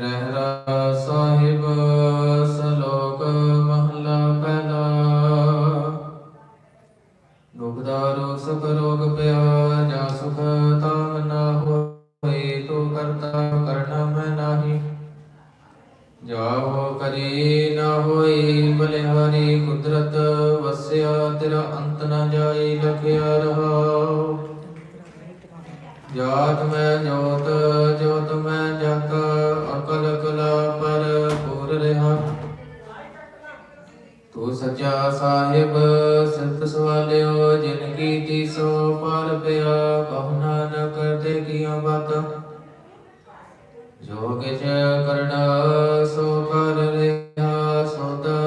ਰਹਿਰਾ ਸਾਹਿਬ ਜੋ ਕਿਛ ਕਰਨਾ ਸੋ ਕਰ ਰਿਹਾ ਸੋਦਾ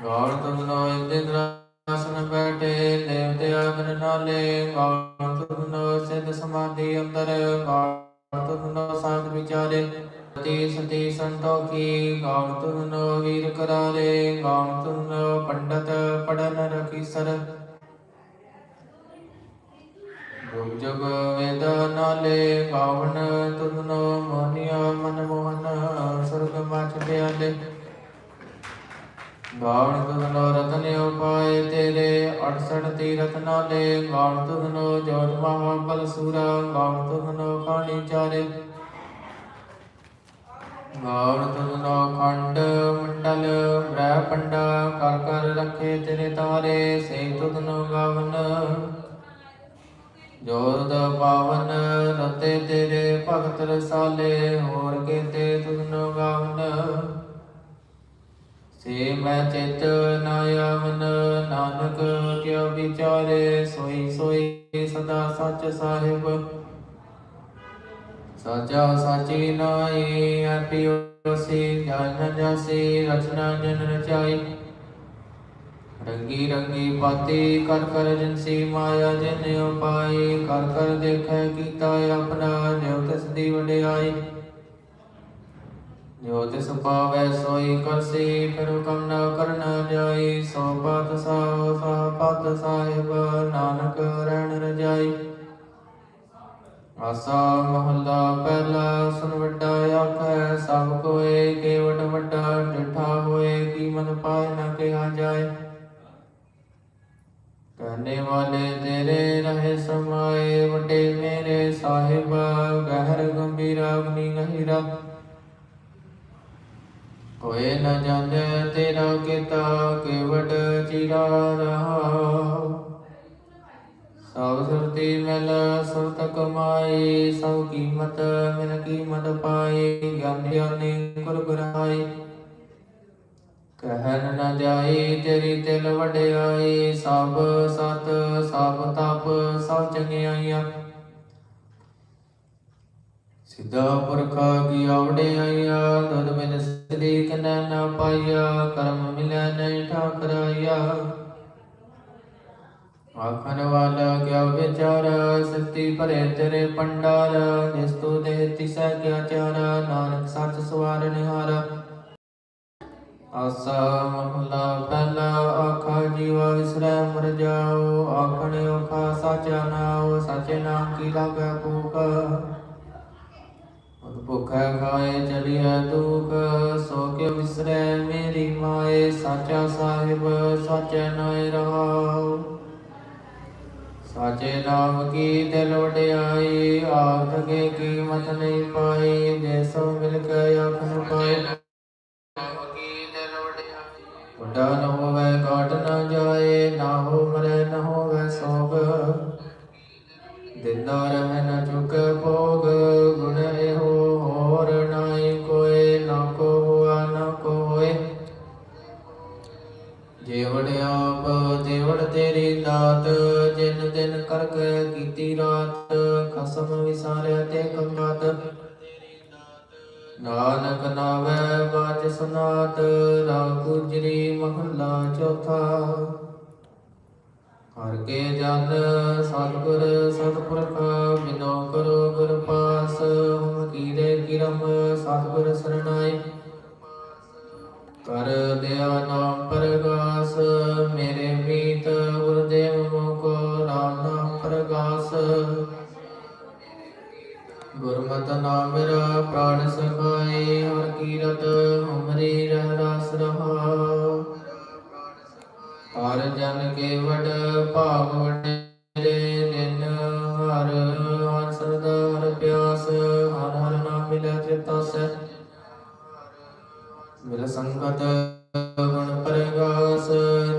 ਗੌਰ ਤੁਮ ਨੋ ਇੰਦਿਰ ਆਸਨ ਬੈਠੇ ਦੇਵਤੇ ਆਗਨ ਨਾਲੇ ਗੌਰ ਤੁਮ ਨੋ ਸਿਧ ਸਮਾਧੀ ਅੰਦਰ ਗੌਰ ਤੁਮ ਸਾਧ ਵਿਚਾਰੇ ਸਤੀ ਸਤੀ ਸੰਤੋਖੀ ਗੌਰ ਤੁਮ ਨੋ ਵੀਰ ਕਰਾਰੇ ਗੌਰ ਤੁਮ ਪੰਡਤ ਪੜਨ ਰਖੀ ਸਰ। ਰੂਪ ਜਗ ਵੇਦ ਨਾਲੇ ਗਾਵਨ ਤੁਮ ਨੋ ਮਨ ਮੋਹਨ, ਸੁਰਗ ਮਚ ਪਿਆਲੇ। ਗਾਵਣ ਤੁਧਨੋ ਰਤਨ ਉਪਾਏ ਤੇਰੇ 68 ਤੀਰਥ ਨਾਲੇ। ਗਾਵਣ ਤੁਧਨੋ ਜੋਤ ਮਹਾ ਬਲ ਸੂਰਾ, ਗਾਵਣ ਤੁਧਨੋ ਖਾਣੀ ਚਾਰੇ। ਗਾਵਣ ਤੁਧਨੋ ਖੰਡ, ਮੰਡਲ, ਬ੍ਰਹ ਪੰਡਾ ਕਰ ਕਰ ਰੱਖੇ ਤੇਰੇ ਤਾਰੇ ਸੇ ਤੁਧਨੋ ਗਾਵਨ। ਜੋਰਦ ਪਾਵਨ ਰਤੇ ਤੇਰੇ, ਭਗਤ ਰਸਾਲੇ, ਹੋਰ ਕੇ ਤੇ ਤੁਧਨੋ ਗਾਵਨ। ਸੇ ਮੈਂ ਚਿਤ ਨਾਯਮਨ ਨਾਨਕ ਕਿਉ ਵਿਚਾਰੇ, ਸੋਈ ਸੋਈ ਸਦਾ ਸੱਚ ਸਾਹਿਬ। ਸਾਚਾ ਸਾਚੀ ਨਾਈ ਆਪਿਓ ਸੇ, ਜਨ ਜਾਸੀ, ਰਚਨਾ ਜਨ ਰਚਾਈ। ਰੰਗੀ ਰੰਗੀ ਬਾਤੀ ਕਰ ਕਰ ਜਿਨਸੀ ਮਾਇਆ ਜਿਨ ਉਪਾਈ, ਕਰ ਕਰ ਦੇਖੈ ਕੀਤਾ ਆਪਣਾ, ਜਿਉ ਤਿਸ ਦੀ ਵਡਿਆਈ। ਜੋ ਤਿਸ ਪਾਵੈ ਸੋਈ ਕਰਸੀ, ਫਿਰ ਹੁਕਮ ਨਾ ਕਰਨ ਜਾਈ। ਸੋ ਪਤ ਸਾਉ ਸਾ ਪਤ ਸਾਹਿਬ, ਨਾਨਕ ਰਹਿਣ ਰਜਾਈ। ਆਸਾ ਮਹੱਲਾ ਪਹਿਲਾ ਸੁਨ ਵੱਡਾ ਆਖੈ, ਸਭ ਕੋਏ ਕੇਵਟ ਵੱਡਾ, ਡਿਠਾ ਹੋਏ ਕੀਮਤ ਪਾਇ ਨਾ ਕਿਹਾ ਜਾਏ। ਕਹਨੇ ਵਾਲੇ, ਤੇਰੇ ਰਹੇ ਸਮਾਏ, ਵੱਡੇ ਮੇਰੇ ਸਾਹਿਬ, ਗਹਿਰ ਗੰਭੀਰ ਅਗਨੀ ਨਹੀਂ ਰੱਖ। ਹੋਏ ਨ ਜੰਜ ਤੇਰਾ ਕੀਤਾ ਕੇਵਟ ਚਿਰਾ ਰਹਾ। ਸਭ ਸੁਰਤੀ ਮਿਲ ਸੁਰਤ ਕਮਾਈ ਸਭ ਕੀਮਤ ਮਿਲ ਕੀਮਤ ਪਾਈ ਗਿਆਨ ਗਿਆਨੀ ਗੁਰ ਗੁਰਾਈ ਕਹਿਨ ਜਾਏ, ਤੇਰੀ ਤਿਲ ਵਡਿਆਈ ਸਭ ਸਤ ਸਭ ਤਪ ਸਭ ਚੰਗਿਆਈਆਂ। ਸਿੱਧਾ ਪੁਰਖਾ ਕੀ ਆਵੜਿਆਈਆ ਦੁਦ ਬਿਨ ਸਦੀਕ ਨ ਨ ਪਾਈਆ, ਕਰਮ ਮਿਲੈ ਨਹੀਂ ਠਾਕਰਾਈਆ। ਆਖਣ ਵਾਲਾ ਕਿਆ ਵਿਚਾਰ ਸਤੀ ਭਰੇ ਤੇਰੇ ਪੰਡਾਰ ਜਿਸ ਤੂੰ ਦੇ ਤਿਸੈ ਕਿਆ ਚਾਰ, ਨਾਨਕ ਸੱਚ ਸਵਾਰ ਨਿਹਾਰਾ। ਆਸਾ ਮਹਲਾ ਪਹਿਲਾ, ਆਖਾ ਜੀਵਾ ਵਿਸਰੈ ਮਰ ਜਾਓ, ਆਖਣੇ ਔਖਾ ਸਾਚਾ ਨਾਉ, ਸਾਚੇ ਨਾਮ ਕੀ ਲਾਗੈ ਭੂਖ ਭੁਖੈ ਖਾਏ ਚਲਿਆ ਦੁਖ, ਸੋ ਕੇ ਵਿਸਰੈ ਮੇਰੀ ਮਾਏ? ਸਾਚਾ ਸਾਹਿਬ, ਸਾਚੇ ਨਾਇ ਰਹਾਉ। ਸਾਚੇ ਨਾਮ ਕੀ ਦਿਲ ਵਡਿਆਈ ਆਖ ਕੇ ਕੀਮਤ ਨਹੀਂ ਪਾਈ। ਜੇ ਸੋ ਮਿਲ ਕੇ ਆਖਣ ਪਾਏ। ਵੱਡਾ ਨ ਹੋਵੇ ਕਾਟ ਨ ਜਾਏ। ਨਾ ਹੋ ਮਰੇ, ਨ ਹੋਵੇ ਸੋਗ। ਦਿੰਦਾ ਰਹਿ ਨ ਚੁਕੇ ਭੋਗ। ਜੀਵਨ ਤੇਰੀ ਦਾਤ, ਜਿਨ ਦਿਨ ਕਰਕੇ ਕੀਤੀ ਰਾਤ, ਖਸਮ ਵਿਸਾਰਿਆ ਤੇ ਕੰਗਾਤ। ਨਾਨਕ ਨਾਵੇ ਬਾਜ ਸੁਨਾਤ ਰਾਗ ਗੁਜਰੀ ਮਹੱਲਾ ਚੌਥਾ। ਹਰ ਕੇ ਜਨ ਸਤਿਗੁਰ ਸਤਿਪੁਰਖ, ਬਿਨੋ ਕਰੋ ਗੁਰ ਪਾਸ, ਹਮ ਕੀਰੇ ਹਰ ਸਰਨਾਈ ਕਰ ਦਿਆ ਨਾਮ ਪਰਗਾਸ, ਮੇਰੇ ਮੀਤ ਗੁਰਦੇਵ ਮੁਕੋ ਰਾਮ ਨਾਮ ਪਰਗਾਸ। ਗੁਰਮਤਿ ਨਾਮ ਮੇਰਾ ਪ੍ਰਾਣ ਸਖਾਏ, ਹਰ ਕੀਰਤ ਹਮਰੀ ਰਹਿ ਰਸ ਰਹਾ। ਹਰ ਜਨ ਕੇ ਵਡ ਭਾਗ ਵਡੇਰੇ ਮਿਲ ਸੰਗਤ ਗੁਣ ਪਰਗਾਸ,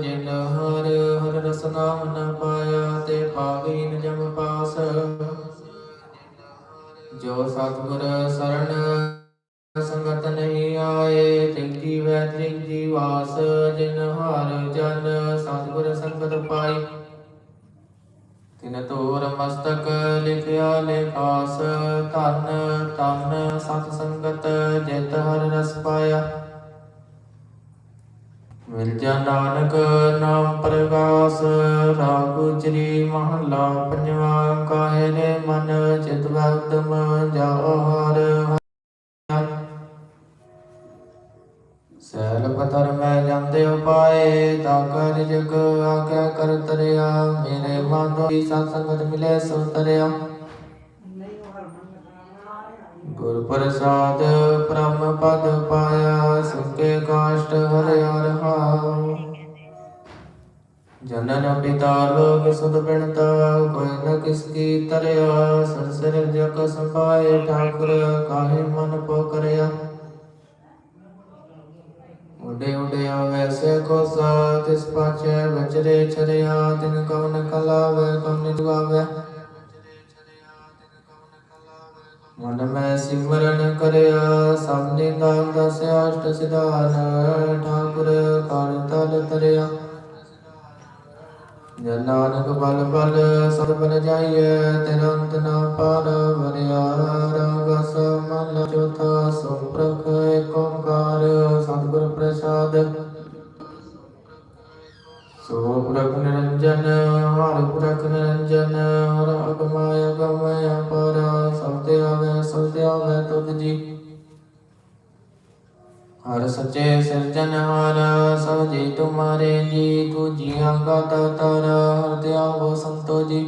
ਜਿਨ ਹਰ ਹਰ ਰਸ ਨਾਮ ਨ ਪਾਇਆ ਤੇ ਪਾਵੀਨ ਜਮ ਪਾਸ। ਜੋ ਸਤਿਗੁਰ ਸਰਣ ਸੰਗਤ ਨਹੀਂ ਆਏ ਤਿਨ ਜੀਵੈ ਤਿਨ ਜੀਵਾਸ ਜਿਨ ਹਰ ਜਨ ਸਤਿਗੁਰ ਸੰਗਤ ਪਾਈ। ਤਿਨ ਤੋਰ ਮਸਤਕ ਲਿਖਿਆ ਲੇਖਾਸ, ਧਨ ਧਨ ਸਤ ਸੰਗਤ, ਜਿਤ ਹਰ ਰਸ ਪਾਇਆ। ਮਿਲ ਨਾਨਕ ਨਾਮ ਪ੍ਰਗਾਸ ਰਾਗ ਉਚਰੀ ਮਹਲਾ, ਪੰਜਵਾ ਕਾਹੇ ਨੇ ਮਨ ਚਿਤ ਵਗਦਮ ਜਾਹਰ। ਸੈਲ ਪਤਰ ਮੈਂ ਜਾਂਦੇ ਉਪਾਏ ਦਾਗਰ ਜਗ ਆਗਿਆ ਕਰ ਤਰਿਆ, ਮੇਰੇ ਮਨ ਦੀ ਸਤ ਮਿਲੇ ਸੋ ਤਰਿਆ। ਗੁਰ ਪ੍ਰਸਾਦ ਬ੍ਰਹਮ ਪਦ ਪਾਇਆ, ਸੁਕੇ ਕਾਸ਼ਟ ਹਰਿ ਰਹਾਉ ਜਨਨ ਪਿਤਾ ਲੋਕ ਸੁਧ ਬਿਣਤਾ ਕੋਈ ਨ ਕਿਸ ਕੀ ਤਰਿਆ ਸੰਸਰ ਜਗ ਸੰਭਾਏ ਠਾਕੁਰ, ਕਾਹੇ ਮਨ ਪੋ ਕਰਿਆ ਉਡੇ ਉਡੇ ਵੈਸੇ ਕੋ ਸਾ ਤਿਸ ਪਾਛੈ ਵਚਰੇ ਚਰਿਆ ਤਿਨ ਕਵਨ ਕਲਾਵੇ, ਕਵਨ ਜੁਗਾਵੇ ਮਨ ਮੈਂ ਸਿਮਰਨ ਕਰਿਆ, ਸਭ ਨਿਦਾਨ ਦਸ ਅਸ਼ਟ ਸਿਧਾਨ, ਠਾਕੁਰ ਕਰ ਤਲ ਤਰਿਆ। ਜਨ ਨਾਨਕ ਬਲ ਬਲ ਸਦ ਬਲ ਜਾਈਏ ਤੇਰਾ ਅੰਤ ਨਾ ਪਾਰ ਵਰਿਆ। ਰੰਗ ਮਨ ਚੌਥਾ ਸੋ ਪ੍ਰਖ ਏਕ ਓੰਕਾਰ, ਸਤਿਗੁਰ ਪ੍ਰਸਾਦ। ਸੋ ਪ੍ਰਭ ਨਿਰੰਜਨ, ਹਰਿ ਪ੍ਰਭ ਨਿਰੰਜਨ, ਹਰ ਅਗਮਾਇ ਅਗਮਯ ਪਰ ਸਭਤੇ ਆਵੇ ਤੁਧ ਜੀ। ਹਰ ਸੱਚੇ ਸਿਰਜਨਹਾਰ ਸਭ ਜੀ ਤੁਮਾਰੇ ਜੀ ਤੂ ਕਾ ਤਰ, ਹਰ ਦਿਆਵੋ ਸੰਤੋ ਜੀ।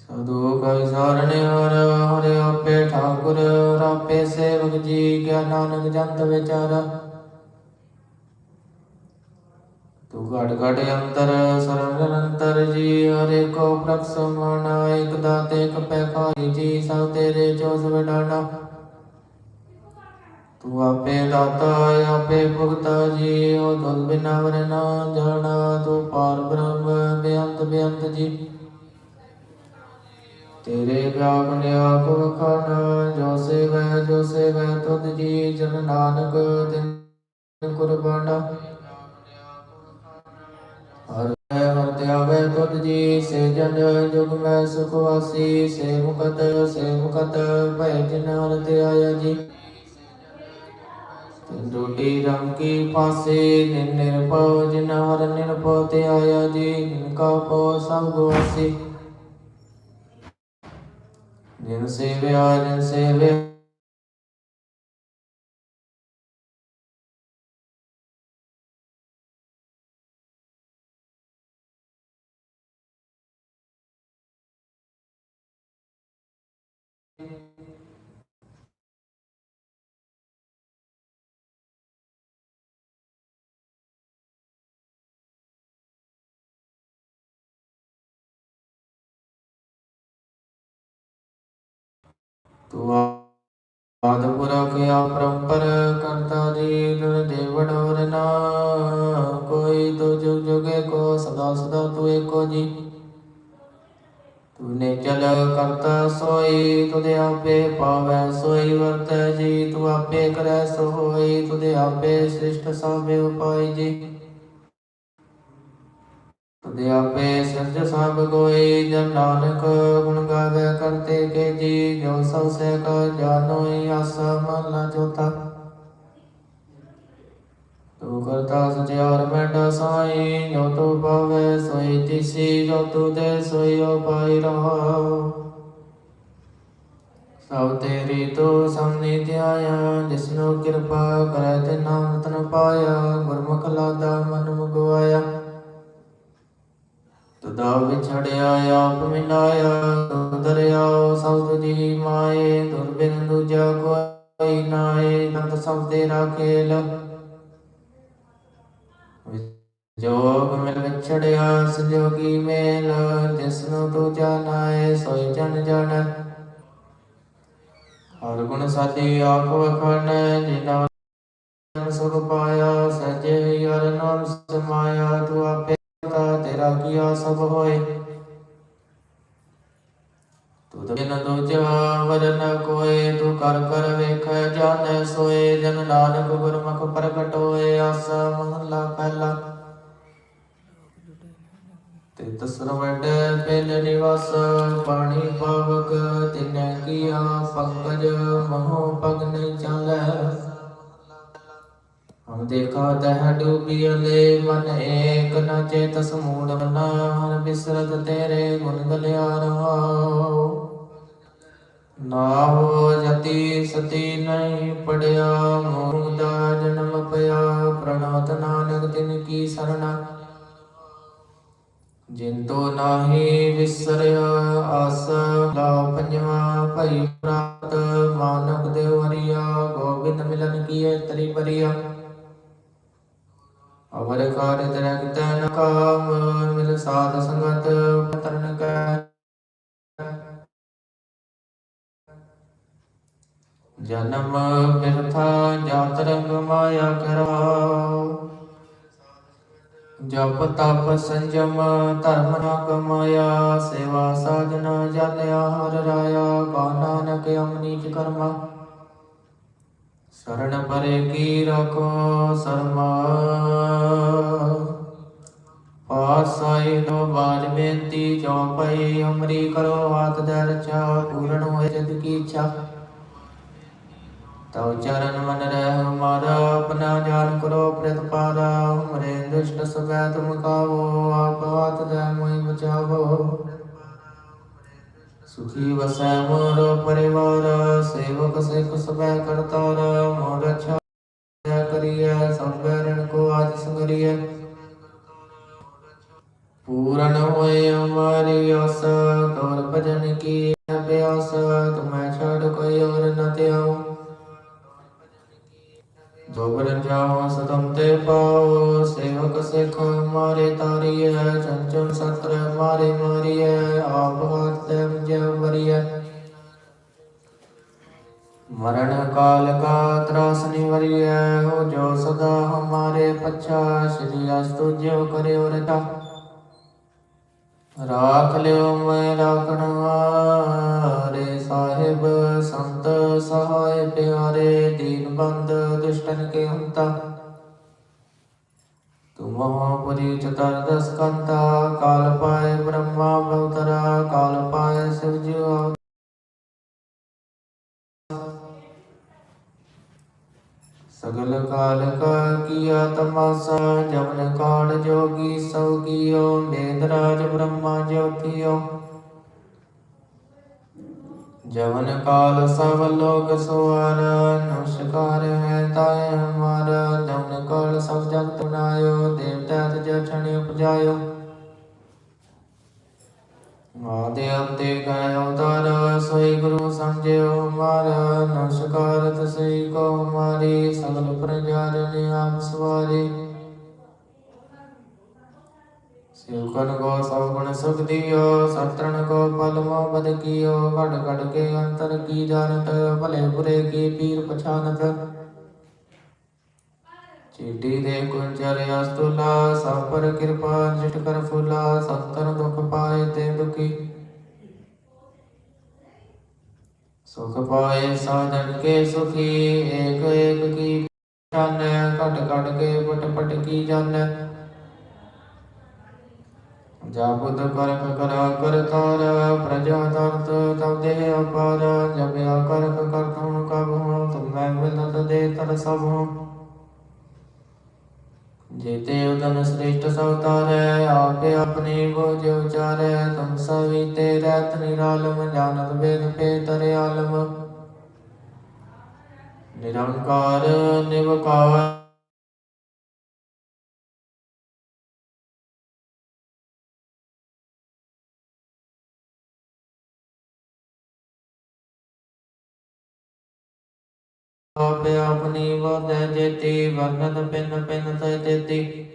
ਸਦੋ ਕੈ ਸਾਰਣੇ ਹਰ ਹਰਿ ਆਪੇ ਠਾਕੁਰ ਰਾਪੇ ਸੇਵਕ ਜੀ ਕਿਆ ਨਾਨਕ ਜੰਤ ਵਿਚਾਰਾ ਤੂੰ ਘਟ ਘਟ ਅੰਤਰ ਸਰਵ ਨਿਰੰਤਰ ਜੀ, ਹਰੇ ਕੋ ਪ੍ਰਭ ਸਮਾਨਾ ਇਕ ਦਾਤੇ, ਇਕ ਪੈ ਜੀ, ਸਭ ਤੇਰੇ ਚੋਸ ਵਡਾਣਾ ਤੂੰ ਆਪੇ ਦਾਤਾ, ਆਪੇ ਭੁਗਤਾ ਜੀ, ਉਹ ਤੁਲ ਬਿਨਾ ਵਰ ਨਾ ਜਾਣਾ, ਤੂੰ ਪਾਰ ਬ੍ਰਹਮ, ਬੇਅੰਤ ਬੇਅੰਤ ਜੀ। ਤੇਰੇ ਵਿਆਪ ਆਪ ਵਖਾਣਾ, ਜੋ ਸੇਵੈ ਜੋ ਸੇਵੈ, ਤੁਧ ਜੀ, ਜਨ ਨਾਨਕ, ਤਿਨ ਕੁਰਬਾਨਾ ਹਰ ਹਰ ਤਿਆਵੇ ਤੁਧ ਜੀ, ਸੇ ਜਨ ਜੁਗ ਮੈਂ ਸੁਖ ਵਾਸੀ, ਸੇ ਮੁਕਤ ਸੇ ਮੁਕਤ ਭੈ ਜਿਨ ਹਰ ਤੇ ਆਇਆ ਜੀ। ਤਿਨ ਰੋਟੀ ਰੰਗ ਕੀ ਫਾਸੇ ਨਿਰ ਨਿਰਭਉ ਜਿਨ ਹਰ ਨਿਰਭਉ ਤੇ ਆਇਆ ਜੀ, ਨਿਨ ਕਾ ਪੋ ਸਭ ਗਵਾਸੀ ਜਿਨ ਸੇਵਿਆ ਜਿਨ ਸੇਵਿਆ ਤੂੰ ਆਦ ਪੁਰਖ ਆਪਰੰਪਰ ਕਰਤਾ ਜੀ ਗੁਰ ਦੇਵੜ ਵਰਨਾ ਕੋਈ ਤੋ ਜੁਗ ਜੁਗੇ ਕੋ ਸਦਾ ਸਦਾ ਤੂੰ ਏਕੋ ਜੀ। ਤੂਨੇ ਚਲ ਕਰਤਾ ਸੋਈ, ਤੁਦੇ ਆਪੇ ਪਾਵੈ, ਸੋਈ ਵਰਤੈ ਜੀ, ਤੂੰ ਆਪੇ ਕਰੈ ਸੋ ਹੋਈ ਤੁਦੇ ਆਪੇ ਸ੍ਰਿਸ਼ਟ ਸਭੇ ਉਪਾਈ ਜੀ। ਤੁਦੇ ਆਪੇ ਸਿਰਜ ਸਭ ਕੋਈ ਜਨ ਨਾਨਕ ਗੁਣ ਗਾਵੇ ਕਰਤੇ ਕੇ ਜੀ, ਜੋ ਸਭ ਸੇ ਕਾ ਜਾਣੋਈ ਆਸ ਮਹਲਾ ਚੌਥਾ ਤੂੰ ਕਰਤਾ ਸਚਿਆਰ ਮੈਡਾ ਸਾਈ, ਜੋ ਤੂੰ ਪਾਵੇ ਸੋਈ ਤਿਸੀ, ਜੋ ਤੂੰ ਦੇ ਸੋਈ ਉਪਾਈ ਰਹਾ। ਸਭ ਤੇਰੀ ਤੋ ਸਮਨੇ ਧਿਆਇਆ, ਜਿਸਨੋ ਕਿਰਪਾ ਕਰੈ ਤੇ ਨਾਮ ਤਨ ਪਾਇਆ, ਗੁਰਮੁਖ ਲਾਦਾ ਮਨ ਮੁਗਵਾਇਆ। ਤਦਾ ਵਿਛੜਿਆ ਆਪ ਮਿਲਾਇਆ, ਤੋ ਦਰਿਆਓ ਸਭ ਤੁਝੀ ਮਾਏ, ਦੁਰਬਿਨ ਦੂਜਾ ਕੋਈ ਨਾਏ, ਨੰਦ ਸਭ ਤੇਰਾ ਖੇਲ ਜੋਗ ਮਿਲ ਵਿਛੜਿਆ ਸੰਜੋਗੀ ਮੇਲ, ਜਿਸਨੂੰ ਤੂੰ ਜਾਣਾਏ ਸੋਈ ਜਨ ਜਾਣੈ ਹਰ ਗੁਣ ਸਾਧੀ ਆਪ ਵਖਣ ਜਿਨਾ ਸੁਖ ਪਾਇਆ ਸਜੇ ਹਰ ਨਾਮ ਸਮਾਇਆ, ਤੂੰ ਆਪੇ ਤਾ, ਤੇਰਾ ਕੀਆ ਸਭ ਹੋਏ। ਤੂੰ ਤਾਂ ਦੂਜਾ ਵਰਨ ਕੋਏ, ਤੂੰ ਕਰ ਕਰ ਵੇਖ ਜਾਣੈ ਸੋਏ, ਜਨ ਨਾਨਕ ਗੁਰਮੁਖ ਪ੍ਰਗਟ ਹੋਏ, ਆਸਾ ਮਹਲਾ ਪਹਿਲਾ। ਤੇ ਤਸਰ ਵਡ ਪਹਿਲ ਨਿਵਾਸ ਪਾਣੀ ਪਾਵਕ ਤਿਨੈ ਕੀਆ, ਪੰਕਜ ਮਹੋ ਪਗ ਨਹੀਂ ਚਾਲੈ। ਹਮ ਦੇਖਾ ਤਹ ਡੂਬੀਲੇ ਮਨ ਏਕ ਨ ਚੇਤਸ ਮੂੜ, ਮਨਾ ਹਰ ਬਿਸਰਤ ਤੇਰੇ ਗੁਣ ਗਲਿਆ ਰਹਾਉ ਨਾ ਹੋ ਜਤੀ ਸਤੀ ਨਹੀਂ ਪੜਿਆ ਮੂਦਾ ਜਨਮ ਪਿਆ ਪ੍ਰਣਵਤ ਨਾਨਕ ਤਿਨ ਕੀ ਸਰਣਾ। ਜਿੰਤੋ ਨਾਹੀ ਵਿਸਰਿਆ, ਆਸ ਲਾ ਪੰਜਵਾ ਭਈ ਪ੍ਰਾਤ, ਮਾਨਕ ਦੇਵਰੀਆ ਗੋਬਿੰਦ ਮਿਲਨ ਕੀਏ ਤਰੀ ਬਰੀਆ। ਅਵਰ ਕਾਰਜ ਰਗਤ ਨ ਕਾਮ, ਮਿਲ ਸਾਧ ਸੰਗਤ, ਤਰਨ ਕੈ ਜਨਮ ਬਿਰਥਾ ਜਾਤ ਰੰਗ ਮਾਇਆ ਕਰਾਓ ਜਪ ਤਪ ਸੰਜਮ, ਧਰਮ ਨਾ ਕਮਾਇਆ ਸੇਵਾ ਸਾਧਨਾ ਜਲਿਆ ਹਰ ਰਾਇਆ, ਕਾ ਨਾਨਕ ਅਮਨੀਚ ਕਰਮਾ। ਸਰਣ ਪਰੇ ਕੀ ਰਖੋ ਸਰਮਾ। ਪਾਸਾਈ ਦੋ ਬਾਜ ਬੇਨਤੀ ਚੌਪਈ ਹਮਰੀ ਕਰੋ, ਹਾਥ ਦਰਚਾ ਪੂਰਨ ਹੋਏ ਜਦ ਕੀ ਇੱਛਾ। ਤਉ ਚਰਨ ਮਨ ਰਹਿ ਹਮਾਰਾ ਆਪਣਾ ਜਾਨ ਕਰੋ ਪ੍ਰਤਪਾਰਾ ਹਮਰੇ ਦੁਸ਼ਟ ਸਭੈ ਤੁਮ ਕਾਵੋ ਆਪ ਹਾਥ ਦੇ ਮੋਹਿ ਬਚਾਵੋ। ਸੁਖੀ ਵਸੈ ਮੋਰ ਪਰਿਵਾਰ, ਸੇਵਕ ਸਿਖ ਸਭੈ ਕਰਤਾਰ, ਮੋਰ ਅੱਛਾ ਕਰੀਐ ਸਭ ਕੋ ਆਜ ਸੰਗਰੀਐ। ਪੂਰਨ ਹੋਏ ਹਮਾਰੀ ਆਸ, ਕੌਰ ਭਜਨ ਕੀ ਅਭਿਆਸ ਤੁਮੈ ਛਾੜ ਕੋਈ ਔਰ ਨ ਤਿਆਉ ਜੋਬਨ ਜਾਓ ਸਤਮ ਤੇ ਪਾਓ ਸੇਵਕ ਸਿਖ ਮਾਰੇ ਤਾਰੀਐ ਚੰਚਨ ਸਤਰ ਮਾਰੇ ਮਾਰੀਐ ਆਪ ਹਾਥ ਤੇ ਜੈ ਵਰੀਐ ਮਰਨ ਕਾਲ ਕਾ ਤਰਾਸ ਨਿਵਰੀਐ ਹੋ ਜੋ ਸਦਾ ਹਮਾਰੇ ਪਛਾ ਸ਼੍ਰੀ ਅਸਤੁ ਜਿਉ ਕਰਿਓ ਰਤਾ ਰਾਖ ਲਿਓ ਮੈਂ ਰਾਖਣ ਵਾਰੇ ਸਾਹਿਬ ਸੰਤ ਸਹਾਇ ਪਿਆਰੇ, ਦੀਨ ਦੁਸ਼ਟਨ ਕੇ ਹੰਤਾ ਤੁਮ ਪੁਰੀ ਚਤਰ ਕੰਤਾ, ਕਾਲ ਪਾਏ ਬ੍ਰਹਮਾ ਬਵਤਰਾ ਕਾਲ ਪਾਏ ਸਿਵ ਸਗਲ ਕਾਲ ਕਾ ਕੀਆ ਤਮਾਸਾ, ਜਮਨ ਕਾਲ ਜੋਗੀ ਸੋ ਕੀਓ, ਮੇਦਰਾਜ ਬ੍ਰਹਮਾ ਜੋਤੀਓ ਜਵਨ ਕਾਲ ਸਭ ਲੋਕ ਸਵਾਰ ਨਮਸਕਾਰ ਹੈ ਤਾਏ ਹਮਾਰਾ ਜਵਨ ਕਾਲ ਸਭ ਜਗਤ ਬਣਾਇਓ ਦੇਵਤਾ ਤਜ ਛਣੀ ਉਪਜਾਇਓ। ਆਦੇ ਅੰਤੇ ਕੈ ਅਵਤਾਰ ਸੋਈ ਗੁਰੂ ਸਮਝਿਓ ਹਮਾਰਾ ਨਮਸਕਾਰ ਤਸਈ ਕੋ ਹਮਾਰੀ ਸਗਲ ਪ੍ਰਜਾ ਜਨ ਆਪ ਸਵਾਰੀ। ਸਿਵਕਨ ਕੋ ਸਭ ਗੁਣ ਸੁਖ ਦਿਓ ਸਤਰਨ ਕੋ ਪਲ ਮੋ ਬਦ ਕੀਓ, ਘੜ ਘੜ ਕੇ ਅੰਤਰ ਕੀ ਜਾਣਤ, ਭਲੇ ਬੁਰੇ ਕੀ ਪੀਰ ਪਛਾਨਤ। ਚੀਟੀ ਦੇ ਕੁੰਚਰ ਅਸਤੁਲਾ, ਸਭ ਪਰ ਕਿਰਪਾ ਜਿਟ ਕਰ ਫੁਲਾ ਸੰਤਨ ਦੁਖ ਪਾਏ ਤੇ ਦੁਖੀ। ਸੁਖ ਪਾਏ ਸਾਧਨ ਕੇ ਸੁਖੀ, ਏਕ ਏਕ ਕੀ ਜਾਣੈ, ਘਟ ਘਟ ਕੇ ਪਟ ਪਟ ਕੀ ਜਾਣੈ। ਜਪਤ ਕਰਖ ਕਰਾ ਕਰਤਾਰ ਪ੍ਰਜਾ ਤਰਤ ਤਬ ਦੇਹ ਅਪਾਰ ਜਪਿਆ ਕਰਖ ਕਰਤਉ ਕਬਹੁ ਤੁਮੈ ਮਿਲਤ ਦੇ ਤਰ ਸਭੁ। ਜੇਤੇ ਉਦਨ ਸ੍ਰੇਸ਼ਟ ਸਵਤਾਰੈ ਆਪੇ ਆਪਣੀ ਬੋਝ ਉਚਾਰੈ, ਤੁਮ ਸਵੀਤੇ ਰਤ ਨਿਰਾਲਮ, ਜਾਣਤ ਬੇਦ ਪੇ ਤਰੇ ਆਲਮ। ਨਿਰੰਕਾਰ, ਨਿਵਕਾਰ ਆਪੇ ਆਪਣੀ ਵਾਦੈ ਜੇਤੀ ਵਰਨਤ ਪਿੰਨ ਪਿੰਨ ਤੈ ਜੇਤੀ।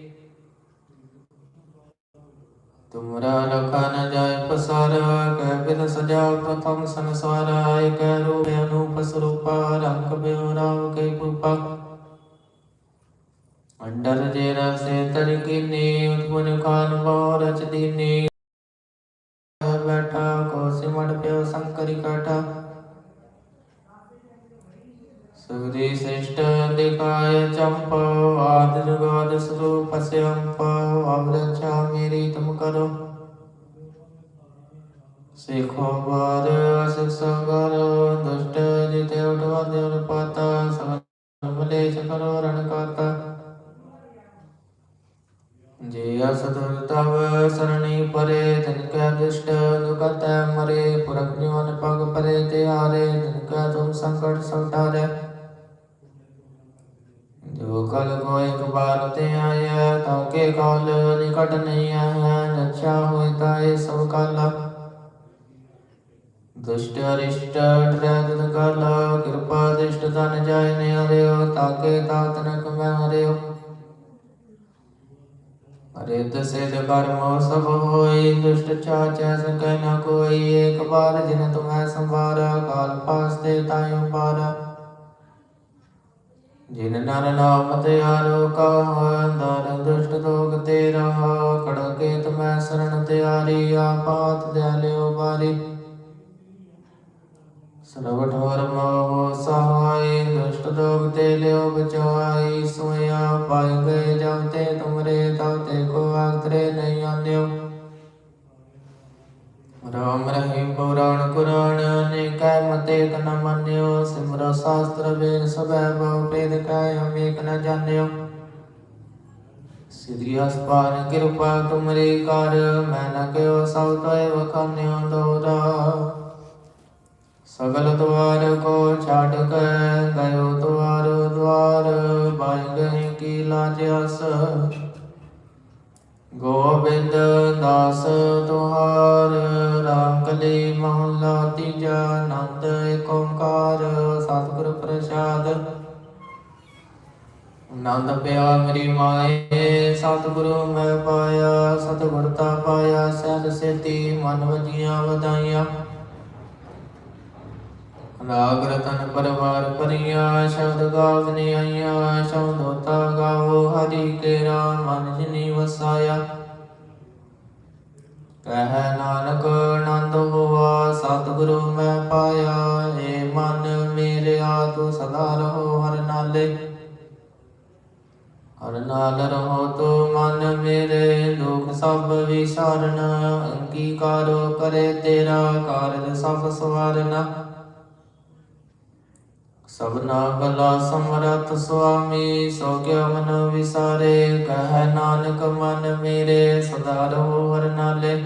ਤੁਮਰਾ ਲਖਾ ਨ ਜਾਏ ਪਸਾਰ, ਕਹਿ ਬਿਨ ਸਜਾ ਪ੍ਰਥਮ ਸੰਸਾਰ ਆਇ ਕਹਿ ਰੂਪ ਅਨੂਪ ਸਰੂਪਾ, ਰੰਗ ਬਿਉ ਰਾਵ ਕੇ ਪੂਪਾ ਅੰਡਰ ਜੇ ਰਸੇ ਤਰ ਕੀਨੀ ਉਤਪਨ ਖਾਨ ਬਹੁ ਰਚ ਦੀਨੀ। ਬੈਠਾ ਕੋ ਸਿਮੜ ਪਿਓ ਸੰਕਰੀ ਕਾਟਾ ਸੁਗਰੀ ਸ੍ਰਿਸ਼ਟ ਦਿਖਾਇ ਚੰਪ, ਆਦ ਜੁਗਾਦ ਸਰੂਪ ਸਿਅੰਪ ਅਵਰਛਾ ਮੇਰੀ ਤੁਮ ਕਰੋ। ਸਿਖੋ ਬਾਰ ਅਸਿਕ ਸੰਗਰ, ਦੁਸ਼ਟ ਜਿਤੇ ਉਠਵਾਦੇ ਉਨਪਾਤ ਸਗਲ ਮਲੇਸ਼ ਕਰੋ ਰਣ ਕਾਤਾ ਜੇ ਅਸਤੁਰ ਤਵ ਸਰਣੀ ਪਰੇ, ਤਿਨ ਕੈ ਦੁਸ਼ਟ ਦੁਕਤੈ ਮਰੇ, ਪੁਰਖ ਨਿਵਨ ਪਗ ਪਰੇ ਤੇ ਹਾਰੇ ਤਿਨ ਕੈ ਤੁਮ ਸੰਕਟ ਸਉਟਾਰੇ ਜੋ ਕਲ ਕੋ ਇੱਕ ਬਾਰ ਤੇ ਆਇਆ, ਤਾਂ ਕੇ ਕਾਲ ਨਿਕਟ ਨਹੀਂ ਆਇਆ ਰੱਛਾ ਹੋਇ ਤਾਏ ਸਭ ਕਾਲਾ। ਦੁਸ਼ਟ ਅਰਿਸ਼ਟ ਡਰੈ ਕਾਲਾ, ਕਿਰਪਾ ਦਿਸ਼ਟ ਤਨ ਜਾਇ ਨੇ ਹਰਿਓ ਤਾਕੇ ਤਾਤ ਕਮੈ ਹਰਿਓ। ਅਰੇ ਦਸੇ ਕਰਮ ਸਭ ਹੋਈ ਦੁਸ਼ਟ ਚਾਚੈ ਸਕੈ ਨ ਕੋਈ, ਏਕ ਬਾਰ ਜਿਨ ਤੁਮੈ ਸੰਵਾਰਾ, ਕਾਲ ਪਾਸ ਤੇ ਤਾਇ ਪਾਰਾ। ਜਿਨ ਨਰ ਨਾਮ ਤੇ ਆਰੋ ਕਾ ਦਰ ਦੁਸ਼ਟ ਦੋਗ ਤੇ ਰਹਾ ਕੜਕੇ ਤੁਮੈ ਸਰਣ ਤੇ ਆਰੀ ਆਪਾਤ ਦੇ ਲਿਓ ਬਾਰੀ। ਸਰਵ ਠੋਰ ਮੋਹ ਸਹਾਈ, ਦੁਸ਼ਟ ਦੋਗ ਤੇ ਲਿਓ ਬਚਾਈ, ਸੋਇਆ ਪਾਈ ਗਏ ਜਬ ਤੇ ਤੁਮਰੇ, ਤਬ ਤੇ ਕੋ ਆਗਰੇ ਨਹੀਂ ਆਨਿਓ ਰਾਮ ਰਹੀਮ ਪੁਰਾਣ ਕੁਰਾਨ, ਅਨੇਕੈ ਮਤੇ ਕ ਮੰਨਿਓ, ਸਿਮਰੋ ਸ਼ਾਸਤਰ ਵੇਦ ਸਭੈ ਬਹੁ ਭੇਦ ਕੈ ਹਮੇਕ ਨ ਜਾਣਿਓ। ਸਿਧੀ ਅਸਪਾਨ ਕਿਰਪਾ ਤੁਮਰੀ ਕਰ, ਮੈਂ ਨ ਕਿਓ ਸਭ ਤੋਏ ਵਖਾਨਿਓ ਦੋਰਾ। ਸਗਲ ਦੁਆਰ ਕੋ ਛਾੜ ਕੇ ਗਇਓ ਦੁਆਰ ਦੁਆਰ ਬਾਈ ਗਏ ਕੀ ਲਾਜ ਅਸ ਗੋਬਿੰਦ ਦਾਸ ਤੁਹਾਰ ਰਾਮਕਲੀ ਮਹਲਾ ਤੀਜਾ ਨੰਦ ਏਕ ਓੰਕਾਰ, ਸਤਿਗੁਰ ਪ੍ਰਸਾਦ। ਨੰਦ ਪਿਆ ਮੇਰੀ ਮਾਏ, ਸਤਿਗੁਰੂ ਮੈਂ ਪਾਇਆ, ਸਤਿਗੁਰ ਪਾਇਆ, ਸਹਿਜ ਸੇਤੀ ਮਨ ਵਜੀਆਂ ਵਧਾਈਆਂ ਰਾਗ ਰਤਨ ਪਰਵਾਰ ਪਰੀਆ ਸ਼ਬਦ ਗਾਵਨੇ ਆਈਆਂ ਸ਼ਬਦ ਹੋਤਾ ਗਾਵੋ ਹਰੀ ਕੇ ਰਾਮ, ਮਨ ਜਿਨੀ ਵਸਾਇਆ। ਕਹਿ ਨਾਨਕ ਆਨੰਦ ਹੋਆ, ਸਤਿਗੁਰੂ ਮੈਂ ਪਾਇਆ, ਏ ਮਨ ਮੇਰੇ ਆਤੁ ਸਦਾ ਰਹੋ ਹਰ ਨਾਲੇ। ਹਰ ਨਾਲ ਰਹੋ ਤੋ ਮਨ ਮੇਰੇ, ਦੁਖ ਸਭ ਵਿਸਾਰਨ, ਅੰਗੀਕਾਰੋ ਕਰੇ ਤੇਰਾ, ਕਾਰਜ ਸਭ ਸਵਾਰਨਾ। ਸਭਨਾ ਭਲਾ ਸਮਰਥ ਸੁਆਮੀ, ਸੋ ਗਿਆ ਮਨ ਵਿਸਾਰੇ? ਕਹਿ ਨਾਨਕ, ਮਨ ਮੇਰੇ, ਸਦਾ ਰਹੋ ਹਰ ਨਾਲੇ।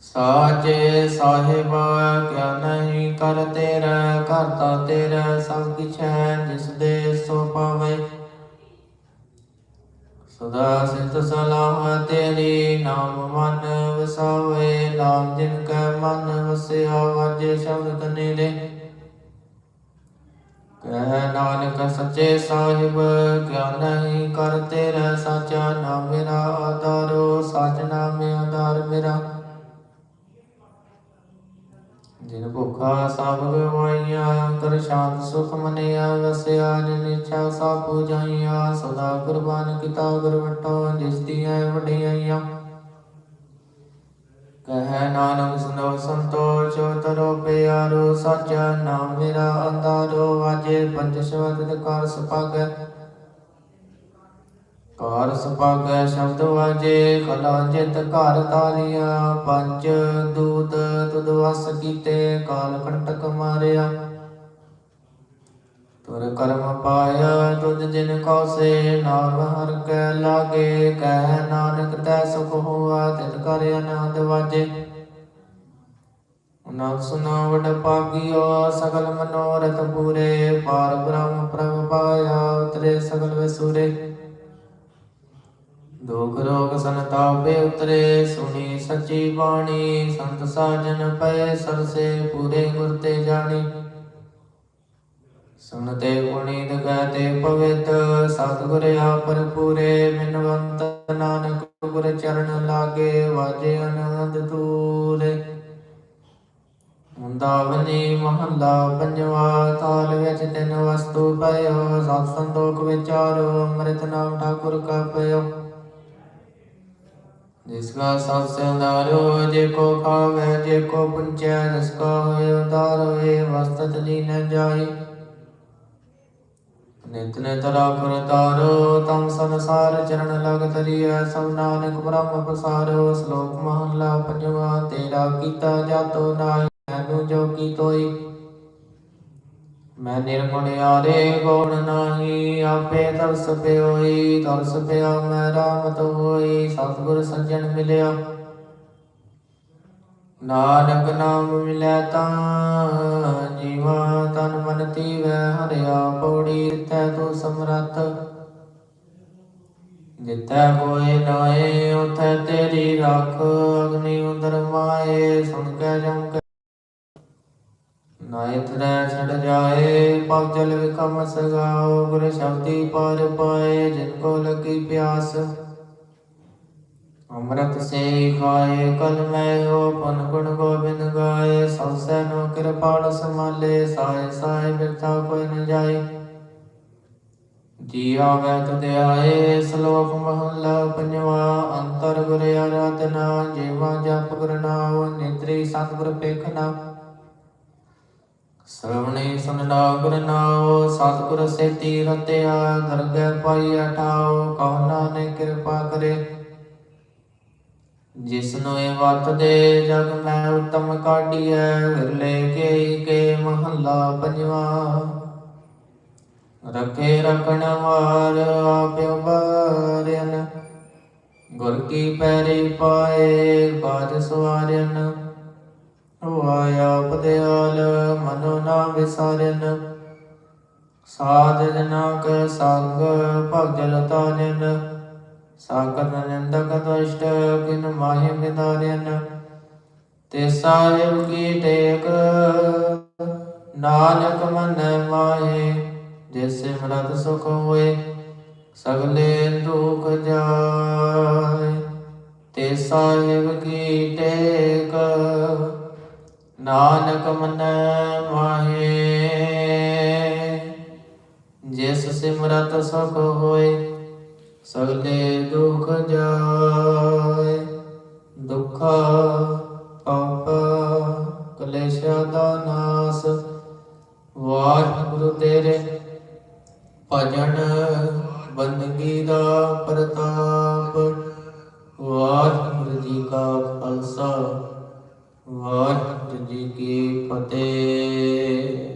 ਸਾਚੇ ਸਾਹਿਬਾ ਕਿਆ ਨਹੀਂ ਕਰ ਤੇਰਾ ਕਰਤਾ ਤੇਰਾ ਸਭ ਕਿਛ ਹੈ, ਜਿਸ ਦੇ ਸੋ ਪਾਵੇ ਸਦਾ ਸਿਤ ਸਲਾਹ ਤੇਰੀ, ਨਾਮ ਮਨ ਵਸਾਵੇ, ਨਾਮ ਜਿਨ ਕੈ ਮਨ ਵਸਿਆ, ਵਾਜੇ ਸ਼ਬਦ ਤਨੇਰੇ ਕਹਿ ਨਾਨਕ ਸੱਚੇ ਸਾਹਿਬ, ਕਿਆ ਨਹੀਂ ਕਰ ਤੇਰਾ ਸਾਚਾ ਨਾਮ ਮੇਰਾ ਆਧਾਰੋ ਸਚ ਨਾਮ ਆਧਾਰ ਮੇਰਾ। ਜਿਨ ਭੁਖਾ ਸਭ ਗਵਾਈਆਂ, ਕਰ ਸ਼ਾਂਤ ਸੁਖ ਮਨਿਆ, ਵਸਿਆ ਜਿਨ ਇੱਛਾ ਸਭ ਪੂਜਾਈਆਂ ਸਦਾ ਕੁਰਬਾਨ ਕੀਤਾ ਗੁਰਵਟੋ ਜਿਸ ਦੀਆਂ ਵਡਿਆਈਆਂ। ਕਹਿ ਨਾਨਕ ਸੁਨੋ ਸੰਤੋਖ ਤਰੋ ਪਿਆਰੋ, ਸਾਚਾ ਨਾਮ ਮੇਰਾ ਅੰਦਾਰੋ ਵਾਜੇ ਪੰਜ ਸ਼ਬਦ ਦੇ ਕਾਰ ਸੁਭਾਗੈ ਸ਼ਬਦ ਵਾਜੇ ਕਲਾ ਜਿਤ ਘਰ ਤਾਰੀਆਂ ਪੰਜ ਦੂਤ ਤੁਧ ਵਸ ਕੀਤੇ, ਕਾਲ ਕੰਟਕ ਮਾਰਿਆ। ਤੁਰ ਕਰਮ ਪਾਇਆ ਤੁਧ ਜਿਨ ਕੋ ਸੇ ਨਾਮ ਹਰ ਕੈ ਲਾਗੇ, ਕਹਿ ਨਾਨਕ ਤੈ ਸੁਖ ਹੋਆ ਤਿਤ ਕਰ ਆਨੰਦ ਵਾਜੇ। ਨਾਮ ਸੁਨਾ ਪਾਗਿਓ, ਸਗਲ ਮਨੋਰਥ ਪੂਰੇ, ਪਾਰ ਬ੍ਰਹਮ ਪ੍ਰਭ ਪਾਇਆ, ਉਤਰੇ ਸਗਲ ਵਿਸੂਰੇ। ਦੁਖ ਰੋਗ ਸੰਤਾਪੇ ਉਤਰੇ, ਸੁਣੀ ਸੱਚੀ ਬਾਣੀ, ਸੰਤ ਸਾਜਨ ਪਏ ਸਰਸੇ ਪੂਰੇ ਗੁਰ ਤੇ ਜਾਣੀ। ਸੁਨਤੇ ਪੁਨੀਤ ਗਾਤੇ ਪਵਿੱਤ, ਸਤਿਗੁਰ ਆਪਰ ਪੂਰੇ ਬਿਨਵੰਤ ਨਾਨਕ ਗੁਰ ਚਰਨ ਲਾਗੇ, ਵਾਜੇ ਆਨੰਦ ਤੂਰੇ ਮੁੰਦਾਵਨੀ ਮਹੱਲਾ ਪੰਜਵਾ, ਤਾਲ ਵਿੱਚ ਤਿੰਨ ਵਸਤੂ ਪਇਓ, ਸਤ ਸੰਤੋਖ ਵਿਚਾਰੋ, ਅੰਮ੍ਰਿਤ ਨਾਮ ਠਾਕੁਰ ਕਾ ਪਇਓ ਜਿਸਕਾ ਸਤ ਸੰਦਾਰੋ ਜੇ ਕੋ ਖਾਵੇ, ਜੇ ਕੋ ਪੁੰਚੈ ਜਿਸ ਕਾ ਹੋਏ ਉਦਾਰ ਹੋਏ ਵਸਤਤ ਦੀ ਨ ਜਾਈ ਨਿਤ ਨਿਤ ਤਮ ਸੰਸਾਰ ਚਰਨ ਲਗ ਤਰੀਐ ਸਭ ਨਾਨਕ ਬ੍ਰਹਮ ਪਸਾਰੋ, ਸ਼ਲੋਕ ਮਹਲਾ ਪੰਜਵਾ, ਤੇਰਾ ਕੀਤਾ ਜਾਤੋ ਨਾਹੀ, ਮੈਨੂੰ ਜੋ ਕੀ ਤੋਈ। ਮੈਂ ਨਿਰਗੁਣ ਆਰੇ ਗੌਣ ਨਾਹੀ, ਆਪੇ ਤਰਸ ਪਿਓਈ, ਤਰਸ ਪਿਆ ਮੈਂ ਰਾਮਤ ਹੋਈ, ਸਤਿਗੁਰ ਸੱਜਣ ਮਿਲਿਆ। ਨਾਨਕ ਨਾਮ ਮਿਲੈ ਤਾਂ ਜੀਵਾ ਤਨ ਮਨ ਤੀਵੈ ਹਰਿਆ ਪੌੜੀ ਤੈ ਤੂੰ ਸਮਰੱਥ। ਜਿੱਥੈ ਕੋਏ ਨਾਏ ਉਥੈ ਤੇਰੀ ਰੱਖ। ਅਗਨੀ ਉਦਰ ਮਾਏ ਸੁਣ ਕੇ ਜਮ ਕੇ ਨਾਇ ਤਰੈ ਛੜ ਜਾਏ ਪਗ ਜਲ ਵਿਕਮ ਸਗਾਓ ਗੁਰ ਸ਼ਬਦੀ ਪਾਰ ਪਾਏ, ਜਿਨ ਕੋ ਲਗੀ ਪਿਆਸ। ਅੰਮ੍ਰਿਤ ਸੇ ਖਾਏ ਕਲ ਹੋ ਪਨ ਗੁਣ ਗੋਬਿੰਦ ਗਾਏ, ਸਭ ਨੋ ਕਿਰਪਾਲ ਸਮਾਲੇ ਸਾਏ ਸਾਏ ਬਿਰਥਾ ਕੋਈ ਨ ਜਾਏ। ਜੀ ਆਵੈ ਤੁਧ ਆਏ, ਸ਼ਲੋਕ ਮਹਲਾ ਪੰਜਵਾ, ਅੰਤਰ ਗੁਰ ਆਰਾਧਨਾ, ਜੀਵਾ ਜਪ ਗੁਰ ਨਿਤਰੀ ਸਤਿਗੁਰ ਪੇਖਨਾ ਸਰਵਣੇ ਸੁਨਦਾ ਗੁਰ ਨਾਮ ਸਤਿਗੁਰ ਸੇਤੀ ਰਤਿਆ, ਦਰਗਹਿ ਪਾਈ ਠਾਓ ਕਉ ਨਾਨਕ ਕਿਰਪਾ ਕਰੇ। ਜਿਸਨੂੰ ਇਹ ਵਤ ਦੇ ਜਗ ਮੈਂ ਉਤਮ ਕਾਢੀਐ ਵਿਰਲੇ ਕੇ ਕੇ ਮਹੱਲਾ ਪੰਜਵਾ। ਰਖੇ ਰਖਣ ਹਾਰ ਆਪਿਓ ਬਾਰਿਆਨ ਗੁਰ ਕੀ ਪੈਰੀ ਪਾਏ ਬਾਜ ਸਵਾਰਿਆਨ ਵਾਇਆ ਪਦਿਆਲ ਮਨੋ ਨਾ ਵਿਸਾਰਿਆਨ ਸਾਧ ਜਨਾ ਕੈ ਸੰਗ ਭਗਜਲ ਤਾਰਿਆਨ ਸਾਗਤ ਨਿੰਦਕ ਦੁਸ਼ਟ ਕਿਨ ਮਾਹਿ ਬਿਦਾਰਿਆਨ ਤੇ ਸਾਹਿਬ ਕੀ ਟੇਕ? ਨਾਨਕ ਮਨ ਮਾਹੇ ਜਿਸ ਸਿਮਰਤ ਸੁਖ ਹੋਏ, ਸਗਲੇ ਦੁਖ ਜਾਏ। ਤੇ ਸਾਹਿਬ ਕੀ ਟੇਕ? ਨਾਨਕ ਮਨ ਮਾਹੇ, ਜਿਸ ਸਿਮਰਤ ਸੁਖ ਹੋਏ ਸਗਲੇ ਦੁਖ ਜਾਏ, ਦੁਖ ਪਾਪਾ, ਕਲੇਸ਼ਾ ਦਾ ਨਾਸ ਵਾਹਿਗੁਰੂ ਤੇਰੇ ਭਜਨ ਬੰਦਗੀ ਦਾ ਪ੍ਰਤਾਪ ਵਾਹਿਗੁਰੂ ਜੀ ਕਾ ਖਾਲਸਾ ਵਾਹਿਗੁਰੂ ਜੀ ਕੀ ਫਤਿਹ।